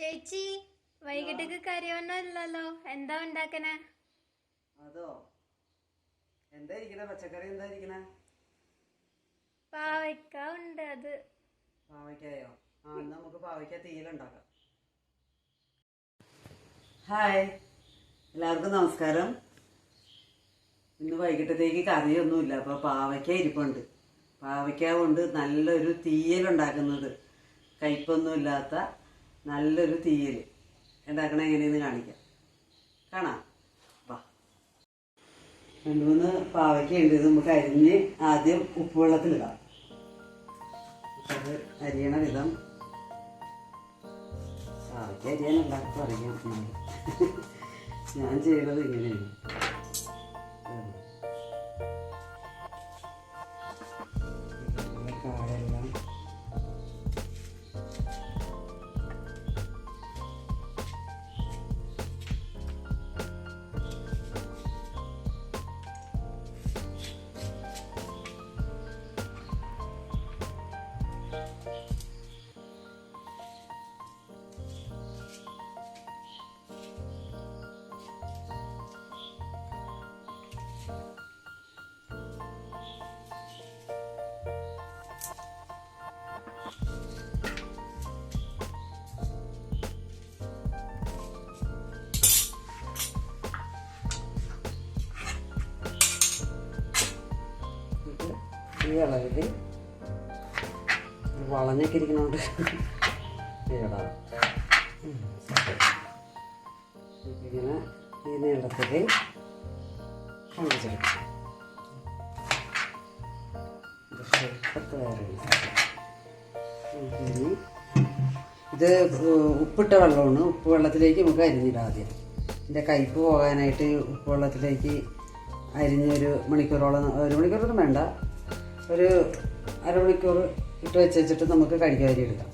ചേച്ചി വൈകിട്ടേക്ക് കറിയൊന്നും ഇല്ലല്ലോ. എന്താ ഉണ്ടാക്കണേ? അതോ? എന്തായിരിക്കണ പച്ചക്കറി എന്തായിരിക്കണ പാവയ്ക്ക ഉണ്ട് അത്. പാവയ്ക്കായോ? ആ എന്നാ നമുക്ക് പാവയ്ക്ക തീയിലുണ്ടാക്കാം ഹായ്. എല്ലാവർക്കും നമസ്കാരം. ഇന്ന് വൈകിട്ടത്തേക്ക് കറിയൊന്നുമില്ല. അപ്പോൾ പാവയ്ക്ക ഇരിപ്പുണ്ട്. പാവയ്ക്ക കൊണ്ട് നല്ലൊരു തീയലുണ്ടാക്കുന്നത് കയ്പൊന്നുമില്ലാത്ത നല്ലൊരു തീയൽ. ഉണ്ടാക്കണ എങ്ങനെയെന്ന് കാണിക്കാം. കാണാം. രണ്ട് മൂന്ന് പാവയ്ക്കുണ്ട് ഇത് നമുക്ക് അരിഞ്ഞ് ആദ്യം ഉപ്പുവെള്ളത്തിലിടാം അത് അരിയണ വിധം പാവയ്ക്ക അരിയാൻ എല്ലാവർക്കും അറിയാം. ഞാൻ ചെയ്യണത് ഇങ്ങനെയാണ്. ഈ വളഞ്ഞൊക്കെ ഇരിക്കണോണ്ട്. ഇടാം ഇങ്ങനെ ഈ നീളത്തിൽ വേറെ ഇത് ഉപ്പിട്ട വെള്ളമാണ്. ഉപ്പ് വെള്ളത്തിലേക്ക് നമുക്ക് അരിഞ്ഞിടാം ആദ്യം. ഇതിന്റെ കയ്പ്പ് പോകാനായിട്ട് ഉപ്പ് വെള്ളത്തിലേക്ക് അരിഞ്ഞൊരു മണിക്കൂറോളം ഒരു മണിക്കൂറൊന്നും വേണ്ട. ഒരു അരമണിക്കൂർ ഇട്ട് വെച്ച് വെച്ചിട്ട് നമുക്ക് കഴുകി അരി എടുക്കാം.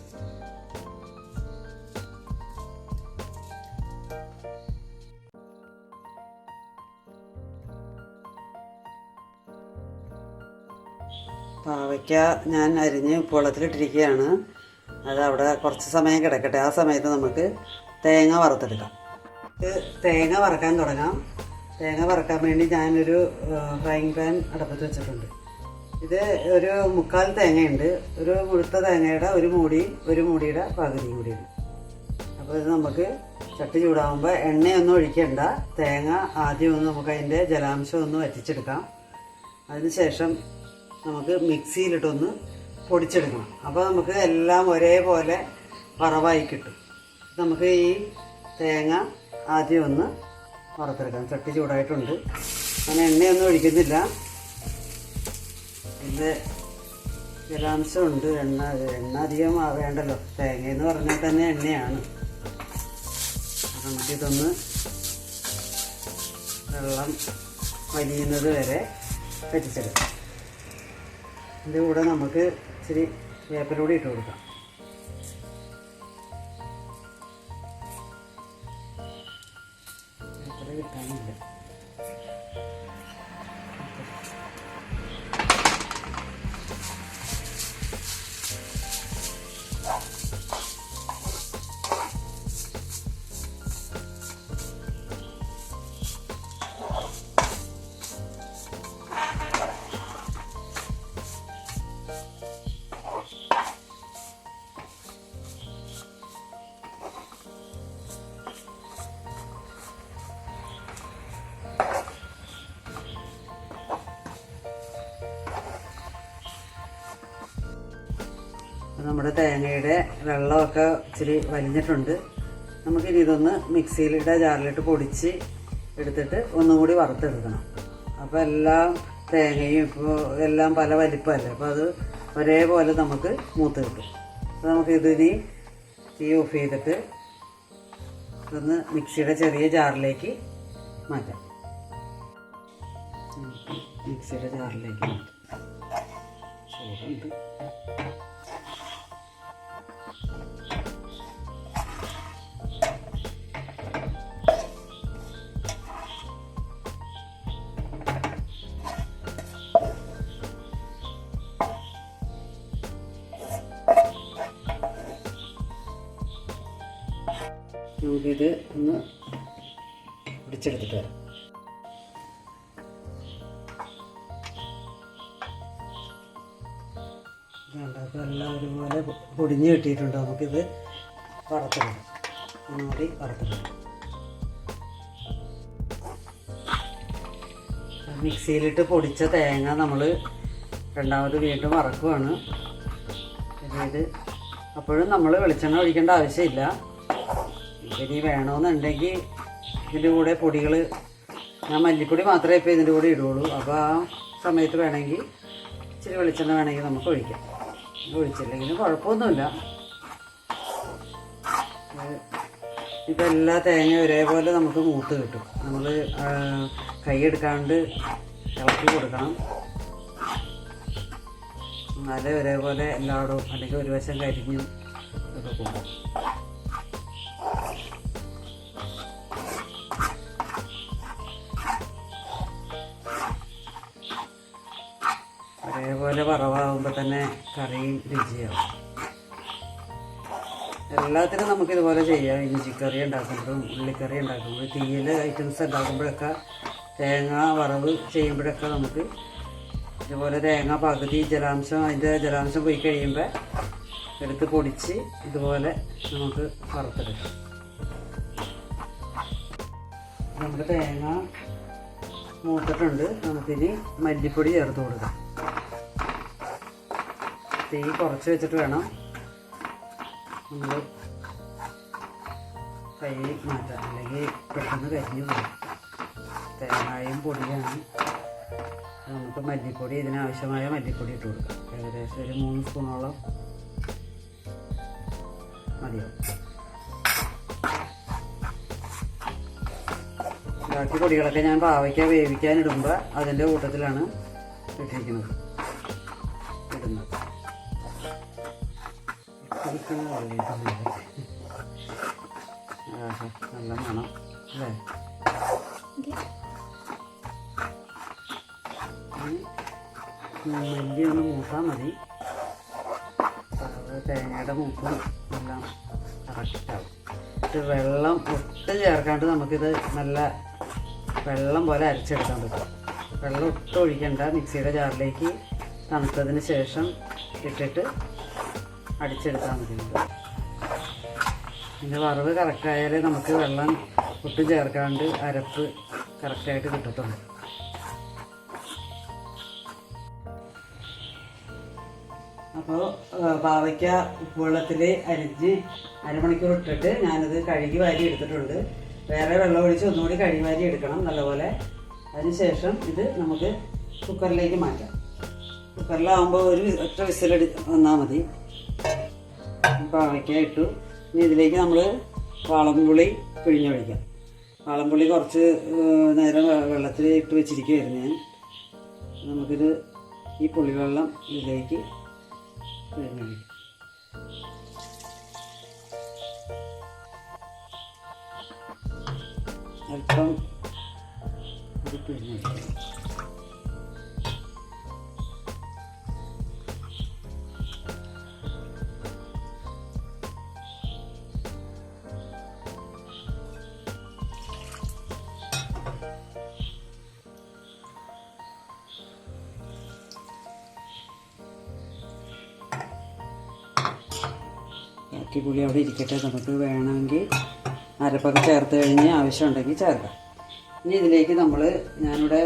പാവയ്ക്ക ഞാൻ അരിഞ്ഞ് ഉപ്പുവെള്ളത്തിലിട്ടിരിക്കുകയാണ് അത് അവിടെ കുറച്ച് സമയം കിടക്കട്ടെ. ആ സമയത്ത് നമുക്ക് തേങ്ങ വറുത്തെടുക്കാം. തേങ്ങ വറക്കാൻ തുടങ്ങാം. തേങ്ങ വറക്കാൻ വേണ്ടി ഞാനൊരു ഫ്രൈങ് പാൻ അടപ്പത്ത് വെച്ചിട്ടുണ്ട്. ഇത് ഒരു മുക്കാൽ തേങ്ങയുണ്ട്. ഒരു മുഴുത്ത തേങ്ങയുടെ ഒരു മൂടി ഒരു മൂടിയുടെ പകുതിയും കൂടിയുണ്ട് അപ്പോൾ ഇത് നമുക്ക് ചട്ടി ചൂടാകുമ്പോൾ എണ്ണയൊന്നും ഒഴിക്കേണ്ട. തേങ്ങ ആദ്യം ഒന്ന് നമുക്ക് അതിന്റെ ജലാംശം ഒന്ന് വറ്റിച്ചെടുക്കാം. അതിനുശേഷം നമുക്ക് മിക്സിയിലിട്ടൊന്ന് പൊടിച്ചെടുക്കണം. അപ്പോൾ നമുക്ക് എല്ലാം ഒരേപോലെ വറവായി കിട്ടും. നമുക്ക് ഈ തേങ്ങ ആദ്യം ഒന്ന് വറുത്തെടുക്കാം. ചട്ടി ചൂടായിട്ടുണ്ട്. അങ്ങനെ എണ്ണയൊന്നും ഒഴിക്കുന്നില്ല. ഇത് ജലാംശമുണ്ട്. എണ്ണ എണ്ണ അധികം ആവേണ്ടല്ലോ. തേങ്ങ എന്ന് പറഞ്ഞാൽ തന്നെ എണ്ണയാണ്. നമുക്കിതൊന്ന് വെള്ളം വലിയുന്നത് വരെ പറ്റിച്ചെടുക്കാം ഇതിന്റെ കൂടെ നമുക്ക് ഇച്ചിരി വേപ്പിലൂടെ ഇട്ട് കൊടുക്കാം. വേപ്പില കിട്ടാനില്ല. നമ്മുടെ തേങ്ങയുടെ വെള്ളമൊക്കെ ഇച്ചിരി വലിഞ്ഞിട്ടുണ്ട്. നമുക്കിനി ഇതൊന്ന് മിക്സിയിലിട്ട് ജാറിലിട്ട് പൊടിച്ച് എടുത്തിട്ട് ഒന്നും കൂടി വറുത്തെടുക്കണം. അപ്പോൾ എല്ലാം തേങ്ങയും ഇപ്പോൾ എല്ലാം പല വലിപ്പമല്ലേ? അപ്പോൾ അത് ഒരേപോലെ നമുക്ക് മൂത്ത് കിട്ടും. അപ്പോൾ നമുക്കിതിനി തീ ഓഫ് ചെയ്തിട്ട് ഇതൊന്ന് മിക്സിയുടെ ചെറിയ ജാറിലേക്ക് മാറ്റാം. മിക്സിയുടെ ജാറിലേക്ക് മാറ്റാം. ചൂടുണ്ട് നമുക്കിത് ഒന്ന് പിടിച്ചെടുത്തിട്ട് വരാം. എല്ലാം ഒരുപോലെ പൊടിഞ്ഞ് കിട്ടിയിട്ടുണ്ട്. നമുക്കിത് വറുത്തെടുക്കാം ഒന്നുകൂടി വറുത്തെടുക്കാം മിക്സിയിലിട്ട് പൊടിച്ച തേങ്ങ നമ്മൾ രണ്ടാമത് വീണ്ടും വറക്കുവാണ്. ഇത് അപ്പോഴും നമ്മൾ വെളിച്ചെണ്ണ ഒഴിക്കേണ്ട ആവശ്യമില്ല. ഇനി വേണമെന്നുണ്ടെങ്കിൽ ഇതിന്റെ കൂടെ പൊടികൾ ഞാൻ മല്ലിപ്പൊടി മാത്രമേ ഇപ്പോൾ ഇതിന്റെ കൂടെ ഇടുകയുള്ളൂ. അപ്പോൾ ആ സമയത്ത് വേണമെങ്കിൽ ഇച്ചിരി വെളിച്ചെണ്ണ വേണമെങ്കിൽ നമുക്ക് ഒഴിക്കാം. ഒഴിച്ചില്ലെങ്കിലും കുഴപ്പമൊന്നുമില്ല. ഇപ്പം എല്ലാ തേങ്ങ ഒരേപോലെ നമുക്ക് മൂത്ത് കിട്ടും. നമ്മൾ കൈ എടുക്കാണ്ട് ഇളക്കി കൊടുക്കണം. എന്നാലേ ഒരേപോലെ എല്ലായിടവും അല്ലെങ്കിൽ ഒരു വശം കരിഞ്ഞും ഒക്കെ പോകും ഒരേപോലെ വറവാകുമ്പോൾ തന്നെ കറിയും രുചിയാവും. എല്ലാത്തിനും നമുക്ക് ഇതുപോലെ ചെയ്യാം ഇഞ്ചിക്കറി ഉണ്ടാക്കുമ്പോഴും ഉള്ളിക്കറി ഉണ്ടാക്കുമ്പോഴും തീയൽ ഐറ്റംസ് ഉണ്ടാക്കുമ്പോഴൊക്കെ തേങ്ങ വറവ് ചെയ്യുമ്പോഴൊക്കെ നമുക്ക് ഇതുപോലെ തേങ്ങ പകുതി ജലാംശം അതിന്റെ ജലാംശം പോയി കഴിയുമ്പോൾ എടുത്ത് പൊടിച്ച് ഇതുപോലെ നമുക്ക് വറുത്തെടുക്കാം. നമ്മുടെ തേങ്ങ മൂത്തിട്ടുണ്ട്. നമുക്കിനി മല്ലിപ്പൊടി ചേർത്ത് കൊടുക്കാം. തീ കുറച്ച് വെച്ചിട്ട് വേണം നമ്മൾ കൈ മാറ്റാൻ. അല്ലെങ്കിൽ പെട്ടെന്ന് കരിഞ്ഞു പോകും തേങ്ങായും പൊടിയാണ്. നമുക്ക് മല്ലിപ്പൊടി ഇതിനാവശ്യമായ മല്ലിപ്പൊടി ഇട്ട് കൊടുക്കാം. ഏകദേശം ഒരു മൂന്ന് സ്പൂണോളം മതിയാവും. ബാക്കി പൊടികളൊക്കെ ഞാൻ പാവയ്ക്ക വേവിക്കാൻ ഇടുമ്പോൾ അതിന്റെ കൂട്ടത്തിലാണ് ഇട്ടിരിക്കുന്നത്. ആഹാ, നല്ല മണം അല്ലേ മല്ലി ഒന്ന് മൂത്താൽ മതി തേങ്ങയുടെ മൂപ്പും എല്ലാം കറക്റ്റാവും വെള്ളം ഒട്ടും ചേർക്കാണ്ട് നമുക്കിത് നല്ല വെള്ളം പോലെ അരച്ചെടുക്കാൻ പറ്റും വെള്ളം ഒട്ടും ഒഴിക്കണ്ട മിക്സിയുടെ ജാറിലേക്ക് തണുത്തതിന് ശേഷം ഇട്ടിട്ട് അടിച്ചെടുത്താൽ മതി. ഇതിന്റെ വറവ് കറക്റ്റായാലേ നമുക്ക് വെള്ളം ഒട്ടും ചേർക്കാണ്ട് അരപ്പ് കറക്റ്റായിട്ട് കിട്ടത്തുള്ളൂ. അപ്പോൾ പാവയ്ക്ക ഉപ്പുവെള്ളത്തിൽ അരിഞ്ഞ് അരമണിക്കൂർ ഇട്ടിട്ട് ഞാനത് കഴുകി വാരി എടുത്തിട്ടുണ്ട്. വേറെ വെള്ളം ഒഴിച്ച് ഒന്നുകൂടി കഴുകി വാരി എടുക്കണം നല്ലപോലെ. അതിനുശേഷം ഇത് നമുക്ക് കുക്കറിലേക്ക് മാറ്റാം. കുക്കറിലാവുമ്പോൾ ഒരു ഒറ്റ വിസിലടി വന്നാൽ മതി. പാവയ്ക്ക ഇനി ഇതിലേക്ക് നമ്മൾ വാളംപുളി പിഴിഞ്ഞൊഴിക്കാം വളംപുളി കുറച്ച് നേരം വെള്ളത്തിൽ ഇട്ട് വെച്ചിരിക്കുമായിരുന്നു ഞാൻ. നമുക്കിത് ഈ പുളിവെള്ളം ഇതിലേക്ക് പിഴിഞ്ഞൊഴിക്കാം അല്പം ഇത് പിഴിഞ്ഞൊഴിക്കാം പുളി അവിടെ ഇരിക്കട്ടെ. നമുക്ക് വേണമെങ്കിൽ അരപ്പൊക്കെ ചേർത്ത് കഴിഞ്ഞ് ആവശ്യമുണ്ടെങ്കിൽ ചേർക്കാം. ഇനി ഇതിലേക്ക് നമ്മൾ ഞാനിവിടെ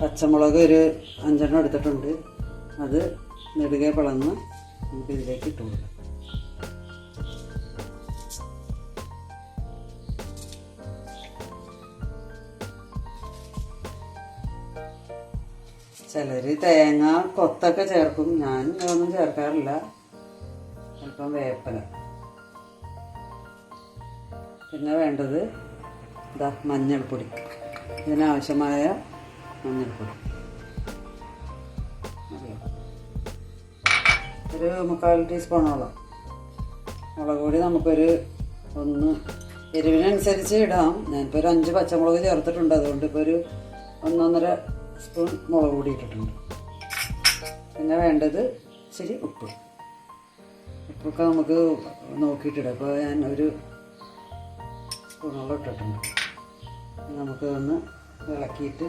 പച്ചമുളക് ഒരു അഞ്ചെണ്ണം എടുത്തിട്ടുണ്ട്. അത് നെടുകെ പിളന്ന് നമുക്ക് ഇതിലേക്ക് ഇട്ട് കൊടുക്കാം. ചിലർ തേങ്ങ കൊത്തൊക്കെ ചേർക്കും. ഞാൻ ഇതൊന്നും ചേർക്കാറില്ല. അല്പം വേപ്പല പിന്നെ വേണ്ടത് ഇതാ മഞ്ഞൾപ്പൊടി. ഇതിനാവശ്യമായ മഞ്ഞൾപ്പൊടി? ഒരു മുക്കാൽ ടീസ്പൂണോളം. മുളക് പൊടി നമുക്കൊരു ഒന്ന് എരിവിനനുസരിച്ച് ഇടാം. ഞാനിപ്പോൾ ഒരു അഞ്ച് പച്ചമുളക് ചേർത്തിട്ടുണ്ട്. അതുകൊണ്ട് ഇപ്പോൾ ഒരു ഒന്നൊന്നര സ്പൂൺ മുളക് പൊടി ഇട്ടിട്ടുണ്ട്. പിന്നെ വേണ്ടത് ഇച്ചിരി ഉപ്പ്. ഉപ്പൊക്കെ നമുക്ക് നോക്കിയിട്ടിടാം. അപ്പോൾ ഞാൻ ഒരു സ്പൂണോളം ഇട്ടിട്ടുണ്ട്. നമുക്ക് ഒന്ന് ഇളക്കിയിട്ട്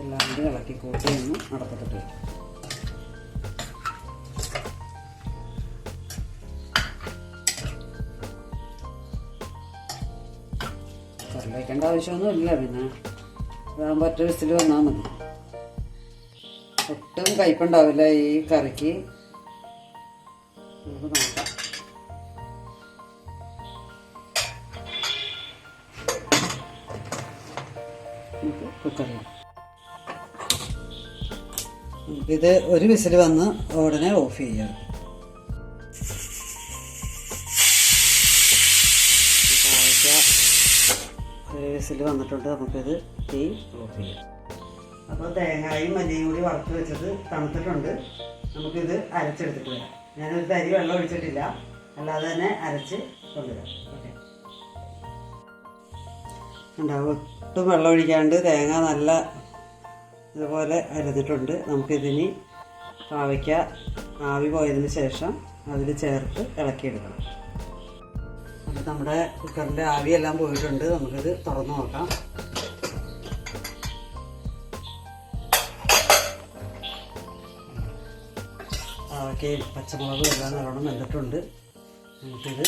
എല്ലാം കൂടി ഇളക്കി കൂട്ടി ഒന്ന് അടപ്പത്തിട്ട് വയ്ക്കും. കറി വയ്ക്കേണ്ട ആവശ്യമൊന്നും ഇല്ല പിന്നെ. ഇതാകുമ്പോൾ ഒറ്റ വിസിൽ വന്നാൽ മതി. ഒട്ടും കയ്പുണ്ടാവില്ല ഈ കറിക്ക്. നോക്കാം. ഇത് ഒരു വിസിൽ വന്ന് ഉടനെ ഓഫ് ചെയ്യാം. ഒരു വിസിൽ വന്നിട്ടുണ്ട് നമുക്കിത് തീ ഓഫ് ചെയ്യാം. അപ്പോൾ തേങ്ങായും മല്ലിയും കൂടി വറുത്ത് വെച്ചത് തണുത്തിട്ടുണ്ട്. നമുക്കിത് അരച്ചെടുത്തിട്ട് വരാം. ഞാനൊരു തരി വെള്ളം ഒഴിച്ചിട്ടില്ല. അല്ലാതെ തന്നെ അരച്ച് കൊണ്ടുവരാം. ഓക്കെ. ഉണ്ടാവും. ഒട്ടും വെള്ളം ഒഴിക്കാണ്ട് തേങ്ങ നല്ല ഇതുപോലെ അരഞ്ഞിട്ടുണ്ട്. നമുക്കിതിനി പാവയ്ക്ക ആവി പോയതിന് ശേഷം അതിൽ ചേർത്ത് ഇളക്കിയെടുക്കണം. അപ്പോൾ നമ്മുടെ കുക്കറിന്റെ ആവിയെല്ലാം പോയിട്ടുണ്ട്. നമുക്കിത് തുറന്നു നോക്കാം. പാവയ്ക്കയും പച്ചമുളകും എല്ലാം നല്ലോണം വെന്തിട്ടുണ്ട് നമുക്കിത്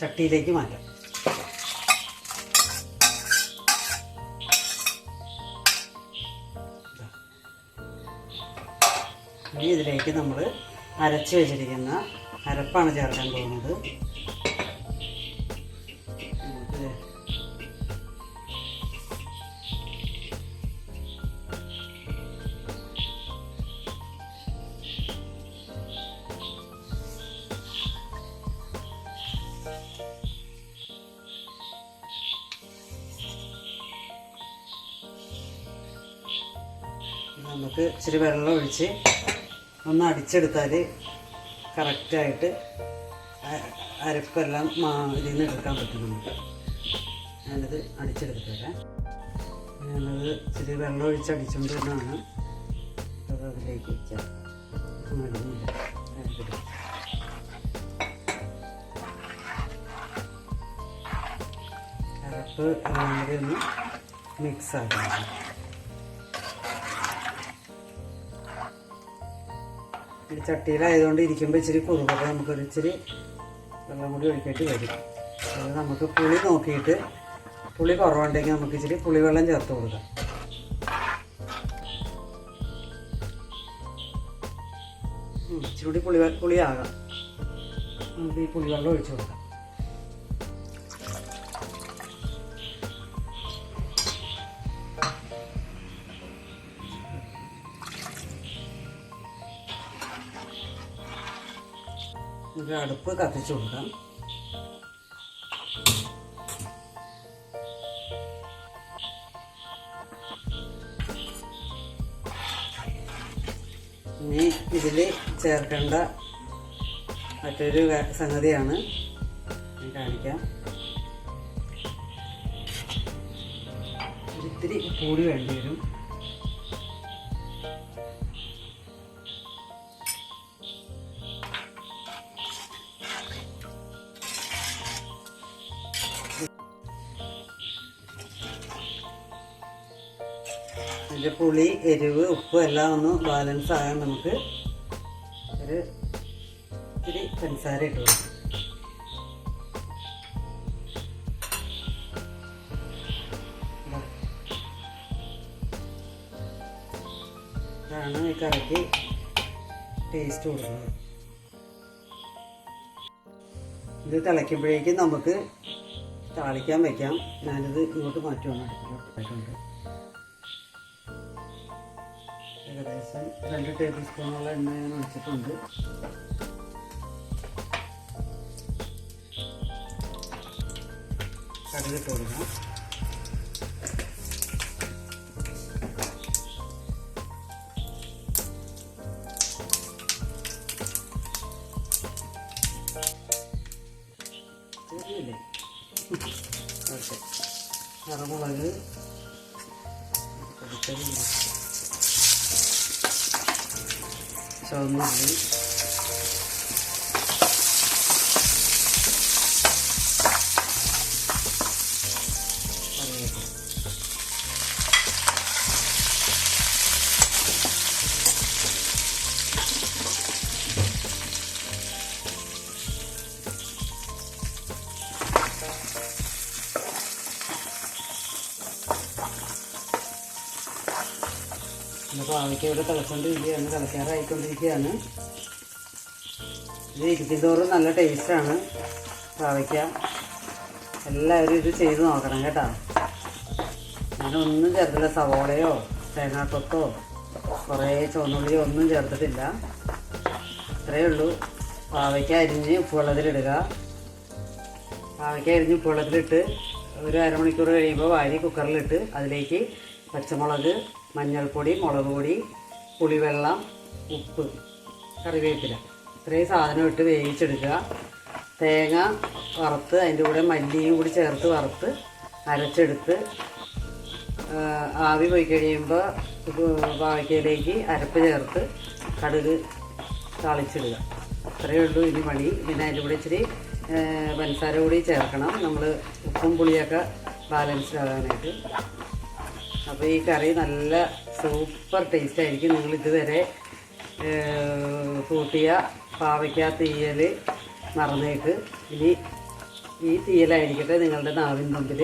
ചട്ടിയിലേക്ക് മാറ്റാം. ഇനി ഇതിലേക്ക് നമ്മൾ അരച്ച് വെച്ചിരിക്കുന്ന അരപ്പാണ് ചേർക്കാൻ പോകുന്നത്. നമുക്ക് ഇച്ചിരി വെള്ളം ഒഴിച്ച് ഒന്ന് അടിച്ചെടുത്താൽ കറക്റ്റായിട്ട് അരപ്പെല്ലാം മാ ഇതിൽ നിന്ന് എടുക്കാൻ പറ്റും നമുക്ക്. ഞാനത് അടിച്ചെടുത്ത് ഞാനത് ഇച്ചിരി വെള്ളം ഒഴിച്ച് അടിച്ചുകൊണ്ട് തന്നെയാണ് അത് അതിലേക്ക് വെച്ചാൽ. അരപ്പ് എല്ലാം ഒന്ന് മിക്സ് ആക്കണം. ഈ ചട്ടിയിലായതുകൊണ്ട് ഇരിക്കുമ്പോൾ ഇച്ചിരി കുറുകൊക്കെ നമുക്കൊരു ഇച്ചിരി വെള്ളം കൂടി ഒഴിക്കേണ്ടി വരും. അത് നമുക്ക് പുളി നോക്കിയിട്ട് പുളി കുറവുണ്ടെങ്കിൽ നമുക്ക് ഇച്ചിരി പുളിവെള്ളം ചേർത്ത് കൊടുക്കാം. ഇച്ചിരി കൂടി പുളി പുളിയാകാം. നമുക്ക് ഈ പുളിവെള്ളം ഒഴിച്ചു കൊടുക്കാം. നമുക്ക് അടുപ്പ് കത്തിച്ചു കൊടുക്കാം. ഇനി ഇതിൽ ചേർക്കേണ്ട മറ്റൊരു സംഗതിയാണ് ഞാൻ കാണിക്കാം. ഇത്തിരി കൂടി വേണ്ടി വരും. അതിന്റെ പുളി എരിവ് ഉപ്പ് എല്ലാം ഒന്ന് ബാലൻസ് ആകാൻ നമുക്ക് ഒരു ഇത്തിരി പഞ്ചസാര ഇട്ട് കൊടുക്കും. ഇതാ. ഇതാണ് ഈ കറിക്ക് ടേസ്റ്റ് കൊടുക്കുന്നത്. ഇത് തിളയ്ക്കുമ്പോഴേക്കും നമുക്ക് താളിക്കാൻ വയ്ക്കാം ഞാനിത് ഇങ്ങോട്ട് മാറ്റുവാണ്. ഏകദേശം രണ്ട് ടേബിൾ സ്പൂണുള്ള എണ്ണ ഞാൻ ഒഴിച്ചിട്ടുണ്ട് കടുകിട്ട് കൊടുക്കാം. ചുവന്നുള്ളി കറിവേപ്പില ഇവിടെ തിളച്ചുകൊണ്ടിരിക്കുകയാണ് തിളക്കാറായിക്കൊണ്ടിരിക്കുകയാണ് ഇത് ഇരിക്കുന്നതോറും നല്ല ടേസ്റ്റാണ് പാവയ്ക്ക. എല്ലാവരും ഇത് ചെയ്ത് നോക്കണം കേട്ടോ. ഞാനൊന്നും ചേർത്തില്ല സവോളയോ തേങ്ങാക്കൊത്തോ കുറേ ചുവന്നുള്ളിയോ ഒന്നും ചേർത്തിട്ടില്ല. ഇത്രയേ ഉള്ളൂ. പാവയ്ക്ക അരിഞ്ഞ് ഉപ്പുവെള്ളത്തിലിടുക. പാവയ്ക്ക അരിഞ്ഞ് ഉപ്പുവെള്ളത്തിലിട്ട് ഒരു അരമണിക്കൂർ കഴിയുമ്പോൾ വാരി കുക്കറിലിട്ട് അതിലേക്ക് പച്ചമുളക് മഞ്ഞൾപ്പൊടി മുളക് പൊടി പുളിവെള്ളം ഉപ്പ് കറിവേപ്പില. ഇത്രയും സാധനം ഇട്ട് വേവിച്ചെടുക്കുക. തേങ്ങ വറുത്ത് അതിന്റെ കൂടെ മല്ലിയും കൂടി ചേർത്ത് വറുത്ത് അരച്ചെടുത്ത് ആവി പോയി കഴിയുമ്പോൾ വാഴക്കയിലേക്ക് അരപ്പ് ചേർത്ത് കടുക് താളിച്ചിടുക. അത്രയേ ഉള്ളൂ ഇനി പണി. പിന്നെ അതിന്റെ കൂടെ ഇച്ചിരി പഞ്ചസാര കൂടി ചേർക്കണം. നമ്മൾ ഉപ്പും പുളിയൊക്കെ ബാലൻസ്ഡ് ആകാനായിട്ട് അപ്പോൾ ഈ കറി നല്ല സൂപ്പർ ടേസ്റ്റ് ആയിരിക്കും നിങ്ങൾ ഇതുവരെ കൂട്ടിയ പാവയ്ക്ക തീയൽ മറന്നേക്ക്. ഇനി ഈ തീയലായിരിക്കട്ടെ നിങ്ങളുടെ നാവിൻ തുമ്പിൽ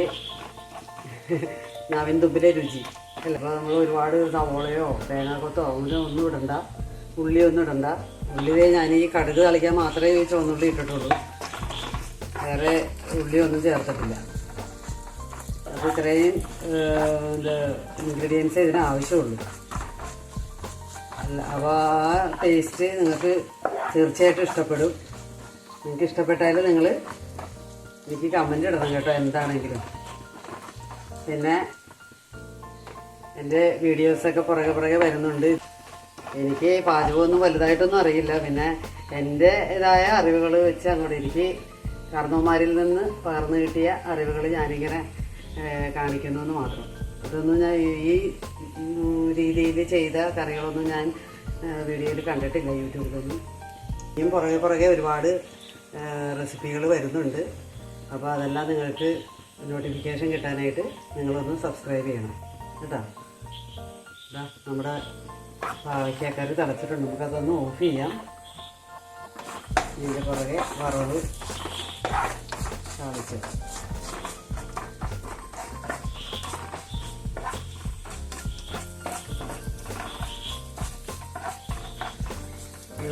നാവിൻ തുമ്പിലെ രുചി. അല്ല അപ്പോൾ നമ്മൾ ഒരുപാട് സവോളയോ തേങ്ങാക്കൊത്തോ അങ്ങനെ ഒന്നും ഇടണ്ട. ഉള്ളി ഒന്നും ഇടണ്ട. ഉള്ളിയെ ഞാൻ ഈ കടുക് കളിക്കാൻ മാത്രമേ ചുവന്നുള്ളി ഇട്ടിട്ടുള്ളൂ. വേറെ ഉള്ളി ഒന്നും ചേർത്തിട്ടില്ല. ഇത്രയും ഇൻഗ്രീഡിയൻസ് ഇതിന് ആവശ്യമുള്ളൂ. അപ്പോൾ ആ ടേസ്റ്റ് നിങ്ങൾക്ക് തീർച്ചയായിട്ടും ഇഷ്ടപ്പെടും. നിങ്ങൾക്ക് ഇഷ്ടപ്പെട്ടാൽ നിങ്ങൾ എനിക്ക് കമന്റ് ഇടണം കേട്ടോ എന്താണെങ്കിലും. പിന്നെ എന്റെ വീഡിയോസൊക്കെ പുറകെ പുറകെ വരുന്നുണ്ട്. എനിക്ക് പാചകമൊന്നും വലുതായിട്ടൊന്നും അറിയില്ല. പിന്നെ എന്റെ ഇതായ അറിവുകൾ വെച്ച് അങ്ങോട്ട് എനിക്ക് കാരണവന്മാരിൽ നിന്ന് പകർന്നു കിട്ടിയ അറിവുകൾ ഞാനിങ്ങനെ കാണിക്കുന്നു മാത്രം. ഇതൊന്നും ഞാൻ ഈ രീതിയിൽ ചെയ്ത കറികളൊന്നും ഞാൻ വീഡിയോയിൽ കണ്ടിട്ടില്ല യൂട്യൂബിലൊന്നും. ഇനിയും പുറകെ പുറകെ ഒരുപാട് റെസിപ്പികൾ വരുന്നുണ്ട്. അപ്പോൾ അതെല്ലാം നിങ്ങൾക്ക് നോട്ടിഫിക്കേഷൻ കിട്ടാനായിട്ട് നിങ്ങളൊന്ന് സബ്സ്ക്രൈബ് ചെയ്യണം. കേട്ടോ? ഇതാ നമ്മുടെ പാവയ്ക്കാക്കറി തിളച്ചിട്ടുണ്ട്. നമുക്കതൊന്ന് ഓഫ് ചെയ്യാം. ഇതിന്റെ പുറകെ വറവ് താളിച്ച്.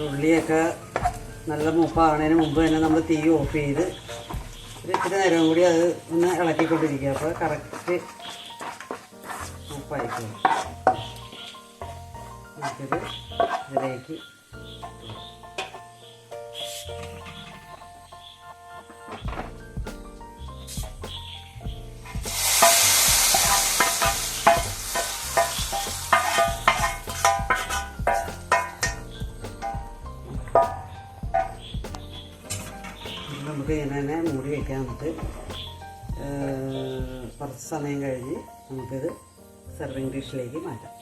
ഉള്ളിയൊക്കെ നല്ല മൂപ്പാകണതിന് മുമ്പ് തന്നെ നമ്മൾ തീ ഓഫ് ചെയ്ത് ഇത്തിരി നേരം കൂടി അത് ഒന്ന് ഇളക്കിക്കൊണ്ടിരിക്കുക. അപ്പോൾ കറക്റ്റ് മുപ്പായിരിക്കും ഇതിലേക്ക് ഏഹ്, കുറച്ച് സമയം കഴിഞ്ഞ് നമുക്കിത് സെർവിങ് ഡിഷിലേക്ക് മാറ്റാം.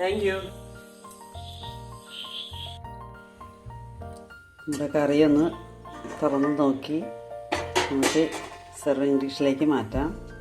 താങ്ക് യു നമ്മുടെ ഒന്ന് തുറന്ന് നോക്കി. നമുക്ക് സെർവിങ് ഡിഷിലേക്ക് മാറ്റാം.